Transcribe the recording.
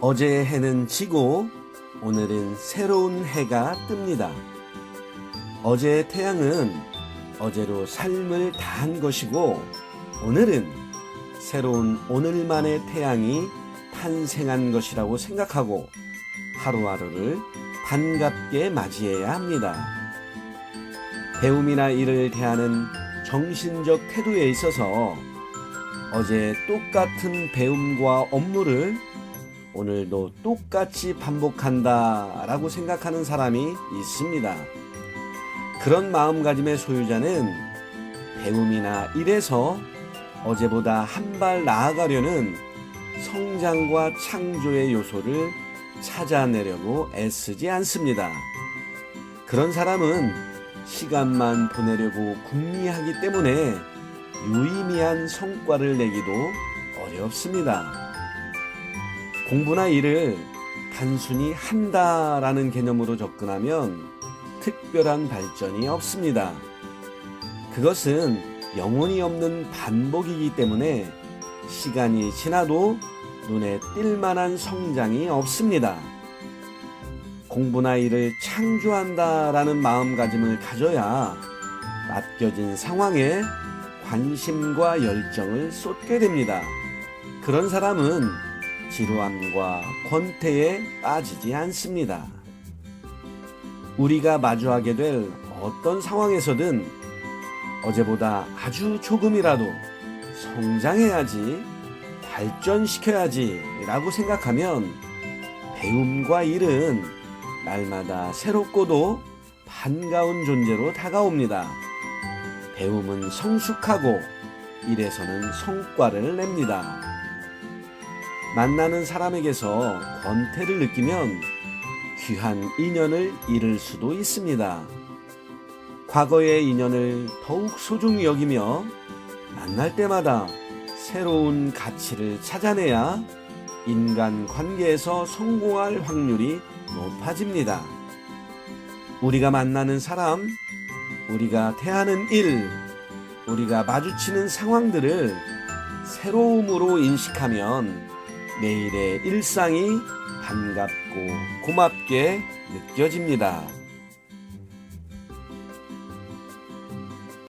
어제의 해는 지고 오늘은 새로운 해가 뜹니다. 어제의 태양은 어제로 삶을 다한 것이고 오늘은 새로운 오늘만의 태양이 탄생한 것이라고 생각하고 하루하루를 반갑게 맞이해야 합니다. 배움이나 일을 대하는 정신적 태도에 있어서 어제 똑같은 배움과 업무를 오늘도 똑같이 반복한다 라고 생각하는 사람이 있습니다. 그런 마음가짐의 소유자는 배움이나 일에서 어제보다 한 발 나아가려는 성장과 창조의 요소를 찾아내려고 애쓰지 않습니다. 그런 사람은 시간만 보내려고 궁리하기 때문에 유의미한 성과를 내기도 어렵습니다. 공부나 일을 단순히 한다라는 개념으로 접근하면 특별한 발전이 없습니다. 그것은 영혼이 없는 반복이기 때문에 시간이 지나도 눈에 띌 만한 성장이 없습니다. 공부나 일을 창조한다라는 마음가짐을 가져야 맡겨진 상황에 관심과 열정을 쏟게 됩니다. 그런 사람은 지루함과 권태에 빠지지 않습니다. 우리가 마주하게 될 어떤 상황에서든 어제보다 아주 조금이라도 성장해야지, 발전시켜야지 라고 생각하면 배움과 일은 날마다 새롭고도 반가운 존재로 다가옵니다. 배움은 성숙하고 일에서는 성과를 냅니다. 만나는 사람에게서 권태를 느끼면 귀한 인연을 잃을 수도 있습니다. 과거의 인연을 더욱 소중히 여기며 만날 때마다 새로운 가치를 찾아내야 인간 관계에서 성공할 확률이 높아집니다. 우리가 만나는 사람, 우리가 대하는 일, 우리가 마주치는 상황들을 새로움으로 인식하면 매일의 일상이 반갑고 고맙게 느껴집니다.